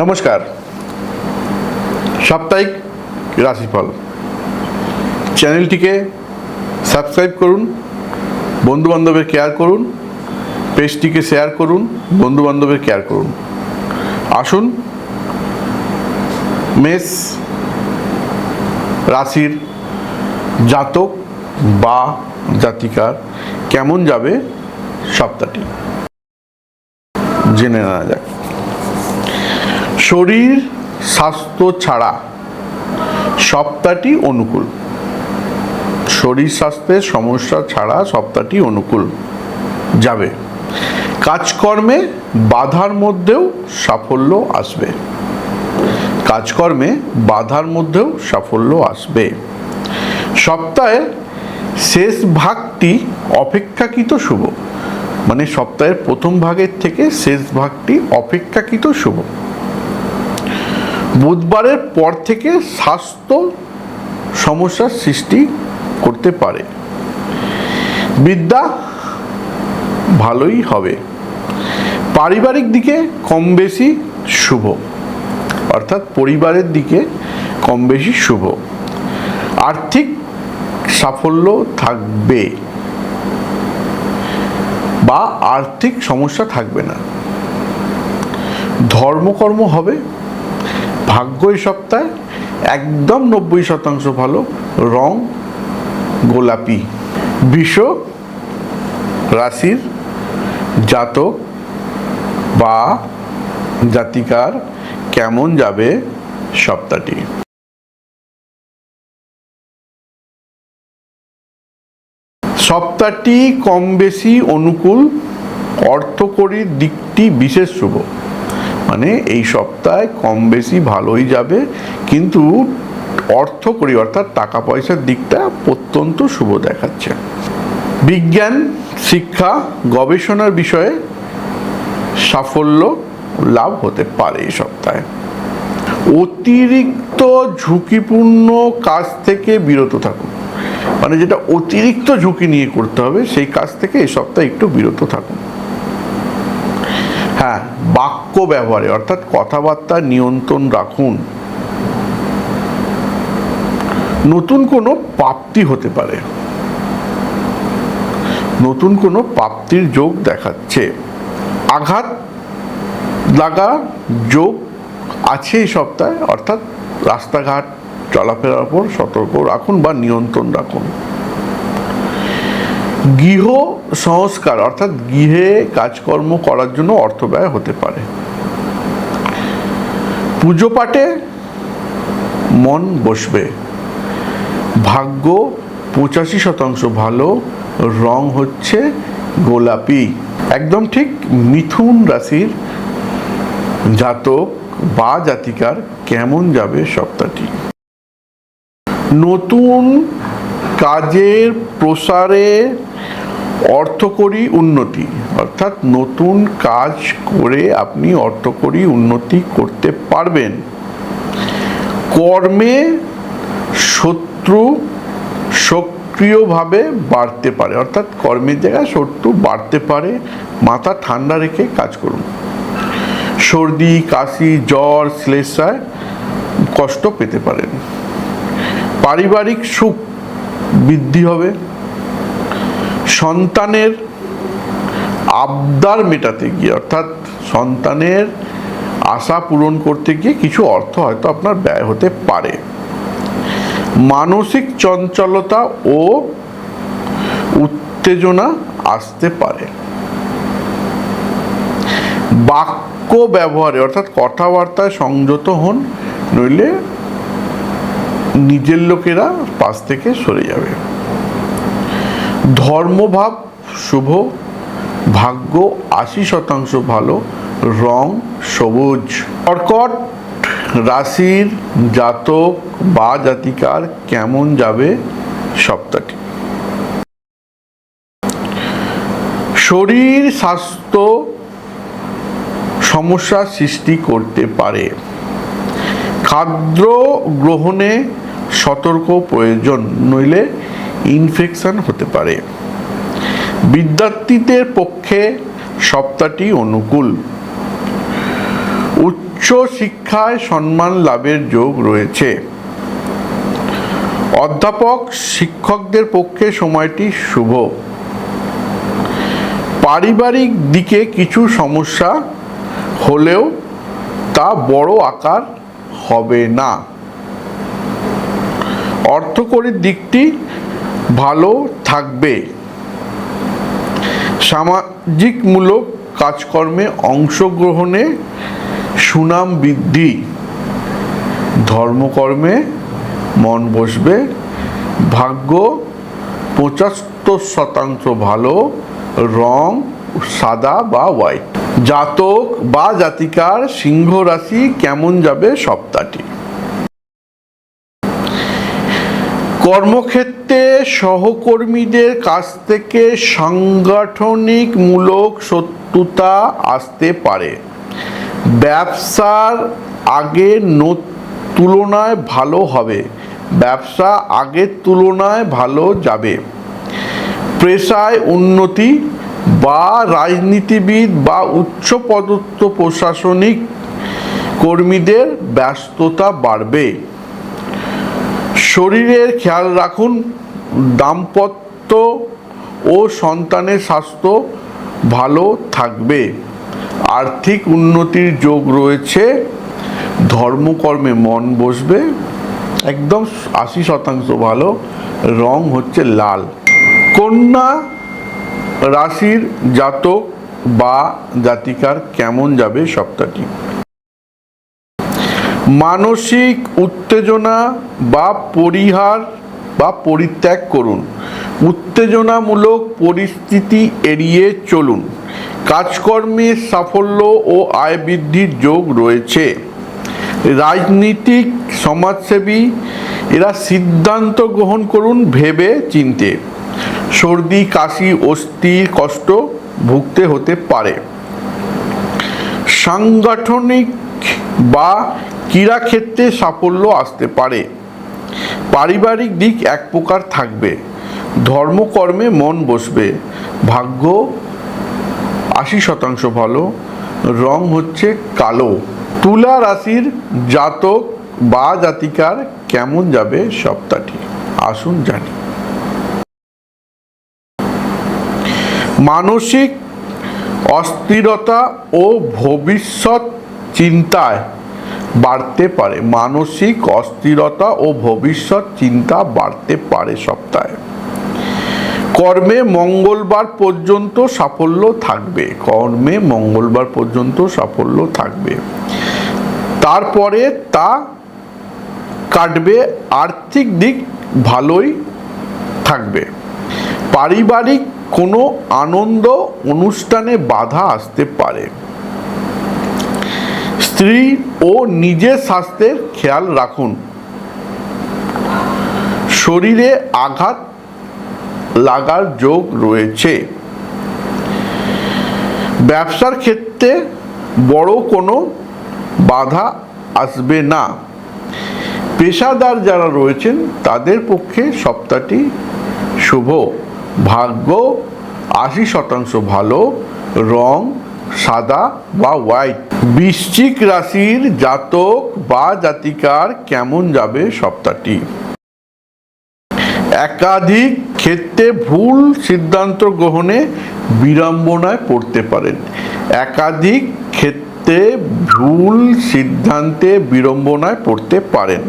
নমস্কার। সাপ্তাহিক রাশিফল। চ্যানেলটিকে সাবস্ক্রাইব করুন, বন্ধুবান্ধবের কেয়ার করুন, পেজটিকে শেয়ার করুন, বন্ধুবান্ধবের কেয়ার করুন। আসুন, মেষ রাশির জাতক বা জাতিকার কেমন যাবে সপ্তাহটি? জেনে নেওয়া যাক। শরীর স্বাস্থ্য ছাড়া সপ্তাহটি অনুকূল। শরীর স্বাস্থ্যের সমস্যা ছাড়া সপ্তাহটি অনুকূল যাবে। কাজকর্মে বাধার মধ্যেও সাফল্য আসবে। কাজকর্মে বাধার মধ্যেও সাফল্য আসবে। সপ্তাহের শেষ ভাগটি অপেক্ষাকৃত শুভ। মানে সপ্তাহের প্রথম ভাগের থেকে শেষ ভাগটি অপেক্ষাকৃত শুভ। বুধবারের পর থেকে স্বাস্থ্য সমস্যার সৃষ্টি করতে পারে। বিদ্যা ভালোই হবে। পারিবারিক দিকে কম বেশি শুভ। অর্থাৎ পরিবারের দিকে কম বেশি শুভ। আর্থিক সাফল্য থাকবে বা আর্থিক সমস্যা থাকবে না। ধর্মকর্ম হবে। ভাগ্য এই সপ্তাহে, একদম নব্বই শতাংশ ভালো, রং গোলাপি। বিষ, রাশির জাতক বা জাতিকার কেমন যাবে সপ্তাহটি? সপ্তাহটি কম বেশি অনুকূল, অর্থকরীর দিকটি বিশেষ শুভ। মানে এই সপ্তাহে কম বেশি ভালোই যাবে, কিন্তু অর্থকরী অর্থাৎ টাকা পয়সার দিকটা অত্যন্ত শুভ দেখাচ্ছে। বিজ্ঞান, শিক্ষা, গবেষণার বিষয়ে সাফল্য লাভ হতে পারে এই সপ্তাহে। অতিরিক্ত ঝুঁকিপূর্ণ কাজ থেকে বিরত থাকুন। মানে যেটা অতিরিক্ত ঝুঁকি নিয়ে করতে হবে, সেই কাজ থেকে এই সপ্তাহে একটু বিরত থাকুন। হ্যাঁ বাক্য ব্যবহারে, অর্থাৎ কথাবার্তা নিয়ন্ত্রণ রাখুন। নতুন কোনো প্রাপ্তি হতে পারে। নতুন কোনো প্রাপ্তির যোগ দেখাচ্ছে। আঘাত লাগা যোগ আছে এই সপ্তাহে, অর্থাৎ রাস্তাঘাট, চলাফেরার উপর সতর্ক রাখুন বা নিয়ন্ত্রণ রাখুন। গৃহ সংস্কার, অর্থাৎ গৃহে কাজকর্ম করার জন্য অর্থ ব্যয় হতে পারে। পুজো পাঠে মন বসবে। ভাগ্য পঁচাশি শতাংশ ভালো, রং হচ্ছে গোলাপি। একদম ঠিক মিথুন রাশির জাতক বা জাতিকার কেমন যাবে সপ্তাহটি। নতুন কাজের প্রসারে অর্থকরী উন্নতি, অর্থাৎ নতুন কাজ করে আপনি অর্থকরী উন্নতি করতে পারবেন। কর্মে শত্রু সক্রিয়ভাবে বাড়তে পারে, অর্থাৎ কর্মের জায়গায় শত্রু বাড়তে পারে। মাথা ঠান্ডা রেখে কাজ করুন। সর্দি, কাশি, জ্বর শ্লেষায় কষ্ট পেতে পারেন। পারিবারিক সুখ বৃদ্ধি হবে। সন্তানের আবদার মেটাতে গিয়ে, অর্থাৎ সন্তানের আশা পূরণ করতে গিয়ে কিছু অর্থ হয়তো আপনার ব্যয় হতে পারে। মানসিক চঞ্চলতা ও উত্তেজনা আসতে পারে। বাক্য ব্যবহারে, অর্থাৎ কথাবার্তায় সংযত হন, নইলে নিজের লোকেরা পাশ থেকে সরে যাবে। ধর্মভাব শুভ, ভাগ্য আশি শতাংশ ভালো, রং সবুজ। কর্কট রাশির জাতক বা জাতিকার কেমন যাবে সপ্তাহটি? শরীর, স্বাস্থ্য সমস্যা সৃষ্টি করতে পারে। খাদ্য গ্রহণে সতর্ক প্রয়োজন, নইলে ইনফেকশন হতে পারে। বিদ্যার্থীদের পক্ষে সপ্তাহটি অনুকূল। উচ্চ শিক্ষায় সম্মান লাভের যোগ রয়েছে। অধ্যাপক শিক্ষকদের পক্ষে সময়টি শুভ। পারিবারিক দিকে কিছু সমস্যা হলেও তা বড় আকার হবে না। অর্থকরীর দিকটি ভালো থাকবে। সামাজিকমূলক কাজকর্মে অংশগ্রহণে সুনাম বৃদ্ধি। ধর্মকর্মে মন বসবে। ভাগ্য পঁচাত্তর শতাংশ ভালো, রং সাদা বা হোয়াইট। জাতক বা জাতিকার সিংহ রাশি কেমন যাবে সপ্তাহটি? কর্মক্ষেত্রে সহকর্মীদের কাছ থেকে সাংগঠনিকমূলক শত্রুতা আসতে পারে। ব্যবসার আগে তুলনায় ভালো হবে। ব্যবসা আগের তুলনায় ভালো যাবে। পেশায় উন্নতি বা রাজনীতিবিদ বা উচ্চপদস্থ প্রশাসনিক কর্মীদের ব্যস্ততা বাড়বে। শরীরের খেয়াল রাখুন, দাম্পত্য ও সন্তানের স্বাস্থ্য ভালো থাকবে। আর্থিক উন্নতির যোগ রয়েছে, ধর্মকর্মে মন বসবে, একদম আশি শতাংশ ভালো, রং হচ্ছে লাল। কন্যা রাশির জাতক বা জাতিকার কেমন যাবে সপ্তাহটি? মানসিক উত্তেজনা বা পরিহার বা পরিত্যাগ করুন। উত্তেজনামূলক পরিস্থিতি এড়িয়ে চলুন। কাজকর্মে সাফল্য ও আয় বৃদ্ধির যোগ রয়েছে। রাজনীতিক, সমাজসেবী, এরা সিদ্ধান্ত গ্রহণ করুন ভেবে চিনতে। সর্দি, কাশি অস্থির কষ্ট ভুগতে হতে পারে। সাংগঠনিক বা ক্রীড়াক্ষেত্রে সাফল্য আসতে পারে। পারিবারিক দিক এক প্রকার থাকবে। ধর্মকর্মে মন বসবে। ভাগ্য আশি শতাংশ ভালো, রং হচ্ছে কালো। তুলা রাশির জাতক বা জাতিকার কেমন যাবে সপ্তাহটি? আসুন জানি। মানসিক অস্থিরতা ও ভবিষ্যৎ চিন্তায় বাড়তে পারে। মানসিক অস্থিরতা ও ভবিষ্যৎ চিন্তা বাড়তে পারে সপ্তাহে। কর্মে মঙ্গলবার পর্যন্ত সাফল্য থাকবে। কর্মে মঙ্গলবার পর্যন্ত সাফল্য থাকবে। তারপরে তা কাটবে, আর্থিক দিক ভালোই থাকবে। পারিবারিক কোনো আনন্দ অনুষ্ঠানে বাধা আসতে পারে। স্ত্রী ও নিজের স্বাস্থ্যের খেয়াল রাখুন। শরীরে আঘাত লাগার যোগ রয়েছে। ব্যবসার ক্ষেত্রে বড় কোনো বাধা আসবে না। পেশাদার যারা রয়েছেন, তাদের পক্ষে সপ্তাহটি শুভ। ভাগ্য আশি শতাংশ ভালো, রং সাদা বা হোয়াইট বৃশ্চিক রাশির জাতক বা জাতিকার কেমন যাবে সপ্তাহটি? একাধিক ক্ষেত্রে ভুল সিদ্ধান্ত গ্রহণে বিড়ম্বনায় পড়তে পারেন। একাধিক ক্ষেত্রে ভুল সিদ্ধান্তে বিড়ম্বনায় পড়তে পারেন।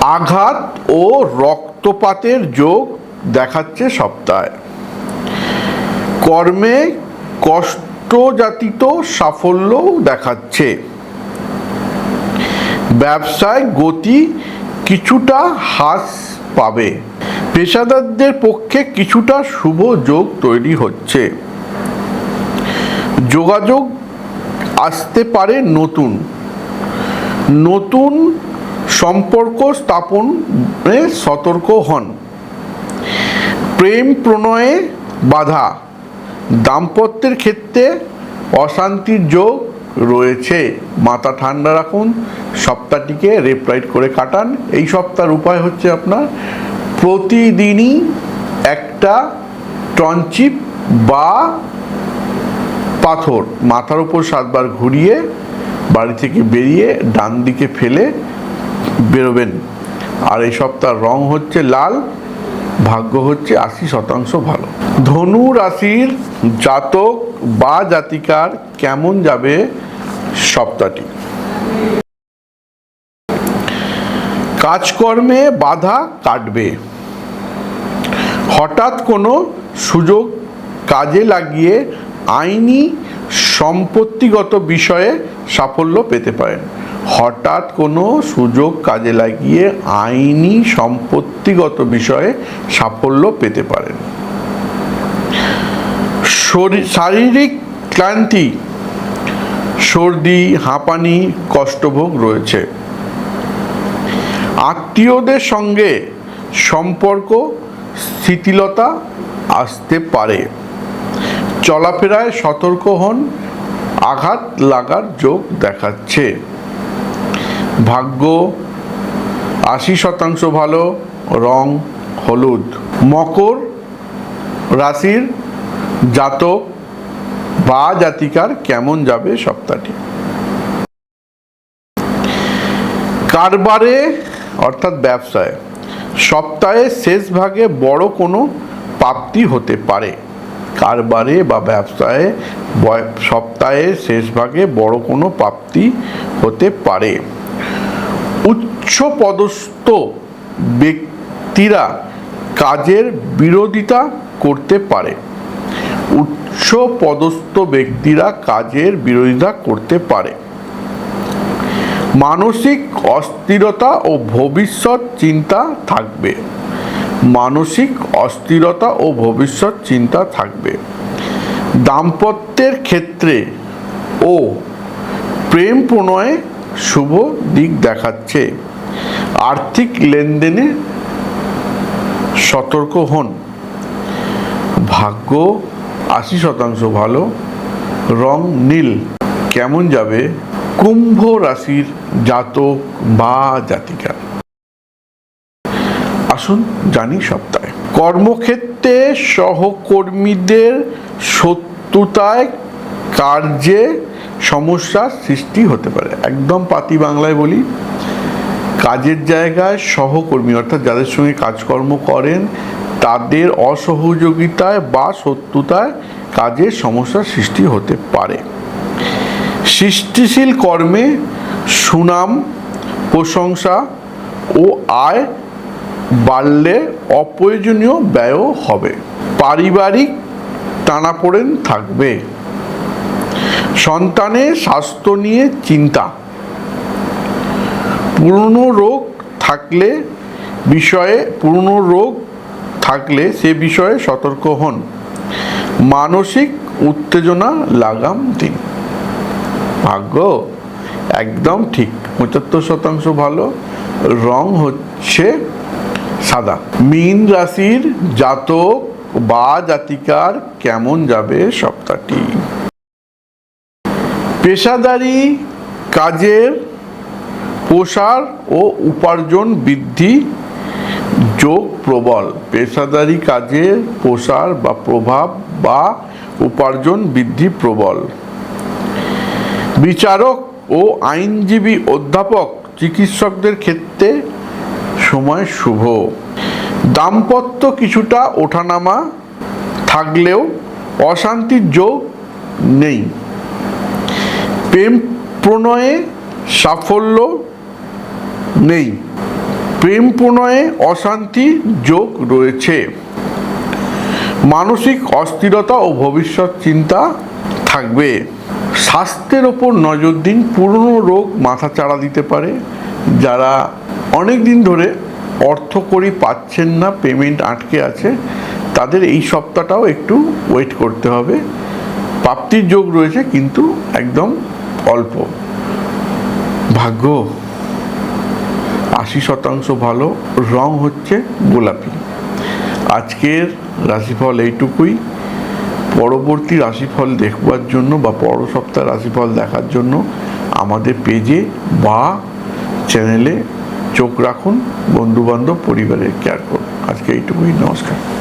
আঘাত ও রক্তপাতের যোগ দেখাচ্ছে সপ্তাহে। কর্মে কষ্টজাতিত সাফল্য দেখাচ্ছে। ব্যবসায় গতি কিছুটা হ্রাস পাবে। পেশাদারদের পক্ষে কিছুটা শুভ যোগ তৈরি হচ্ছে। যোগাযোগ আসতে পারে নতুন। নতুন সম্পর্ক স্থাপনে সতর্ক হন। প্রেম প্রণয়ে বাধা। দাম্পত্যের ক্ষেত্রে অশান্তির যোগ রয়েছে। মাথা ঠান্ডা রাখুন, সপ্তাহটিকে রেপ্রাইট করে কাটান। এই সপ্তাহের উপায় হচ্ছে আপনার প্রতিদিনই একটা টনচিপ বা পাথর মাথার উপর সাতবার ঘুরিয়ে বাড়ি থেকে বেরিয়ে ডান দিকে ফেলে বেরোবেন। আর এই সপ্তাহ রং হচ্ছে লাল ভাগ্য হচ্ছে আশি শতাংশ ভালো। ধনু রাশির জাতক বা জাতিকার কেমন যাবে সপ্তাহটি? কাজকর্মে বাধা কাটবে। হঠাৎ কোনো সুযোগ কাজে লাগিয়ে আইনি সম্পত্তিগত বিষয়ে সাফল্য পেতে পারেন। হঠাৎ কোনো সুযোগ কাজে লাগিয়ে আইনি সম্পত্তিগত বিষয়ে সাফল্য পেতে পারেন। শরী- শারীরিক ক্লান্তি, সর্দি, হাঁপানি, কষ্টভোগ রয়েছে। আত্মীয়দের সঙ্গে সম্পর্ক শিথিলতা আসতে পারে। চলাফেরায় সতর্ক হন, আঘাত লাগার যোগ দেখাচ্ছে। ভাগ্য আশি শতাংশ ভালো, রং হলুদ। মকর রাশির জাতক বা জাতিকার কেমন যাবে সপ্তাহটি? কারবারে অর্থাৎ ব্যবসায়, সপ্তাহে শেষ ভাগে বড় কোনো প্রাপ্তি হতে পারে। কারবারে বা ব্যবসায় বয়- সপ্তাহের শেষ ভাগে বড় কোনো প্রাপ্তি হতে পারে। উচ্চ পদস্থ ব্যক্তিরা কাজের বিরোধিতা করতে পারে। উচ্চ পদস্থ ব্যক্তিরা কাজের বিরোধিতা করতে পারে। মানসিক অস্থিরতা ও ভবিষ্যৎ চিন্তা থাকবে। মানসিক অস্থিরতা ও ভবিষ্যৎ চিন্তা থাকবে। দাম্পত্যের ক্ষেত্রে ও প্রেম প্রণয়ে শুভ দিক দেখাচ্ছে। আর্থিক লেনদেনে সতর্ক হন। ভাগ্য আশি শতাংশ ভালো, রং নীল, কেমন যাবে? কুম্ভ রাশির জাতক বা জাতিকা। আসুন জানি সপ্তাহে। কর্মক্ষেত্রে সহকর্মীদের শত্রুতায় কার্যে সমস্যার সৃষ্টি হতে পারে। একদম পাতি বাংলায় বলি কাজের জায়গায় সহকর্মী, অর্থাৎ যাদের সঙ্গে কাজকর্ম করেন, তাদের অসহযোগিতায় বা শত্রুতায় কাজের সমস্যার সৃষ্টি হতে পারে। সৃষ্টিশীল কর্মে সুনাম, প্রশংসা ও আয় বাড়লে অপ্রয়োজনীয় ব্যয়ও হবে। পারিবারিক টানাপোড়েন থাকবে। সন্তানের স্বাস্থ্য নিয়ে চিন্তা। পুরনো রোগ থাকলে বিষয়ে, পুরনো রোগ থাকলে সে বিষয়ে সতর্ক হন। মানসিক উত্তেজনা লাগাম দিন। ভাগ্য একদম ঠিক। পঁচাত্তর শতাংশ ভালো, রং হচ্ছে সাদা। মীন রাশির জাতক বা জাতিকার কেমন যাবে সপ্তাহটি? পেশাদারি কাজের প্রসার ও উপার্জন বৃদ্ধি যোগ প্রবল। পেশাদারি কাজের প্রসার বা প্রভাব বা উপার্জন বৃদ্ধি প্রবল। বিচারক ও আইনজীবী অধ্যাপক চিকিৎসকদের ক্ষেত্রে সময় শুভ। দাম্পত্য কিছুটা ওঠানামা থাকলেও অশান্তির যোগ নেই। প্রেম প্রণয়ে সাফল্য নেই। প্রেম প্রণয়ে অশান্তি যোগ রয়েছে। মানসিক অস্থিরতা ও ভবিষ্যৎ চিন্তা থাকবে। স্বাস্থ্যের ওপর নজর দিন। পুরনো রোগ মাথা চাড়া দিতে পারে। যারা অনেক দিন ধরে অর্থকরী পাচ্ছেন না, পেমেন্ট আটকে আছে, তাদের এই সপ্তাহটাও একটু ওয়েট করতে হবে। প্রাপ্তির যোগ রয়েছে, কিন্তু একদম অল্প। ভাগ্য আশি শতাংশ ভালো, রং হচ্ছে গোলাপি। আজকের রাশিফল এইটুকুই। পরবর্তী রাশিফল দেখবার জন্য বা পর সপ্তাহ রাশিফল দেখার জন্য আমাদের পেজে বা চ্যানেলে চোখ রাখুন, বন্ধুবান্ধব, পরিবারের কেয়ার করুন। আজকে এইটুকুই, নমস্কার।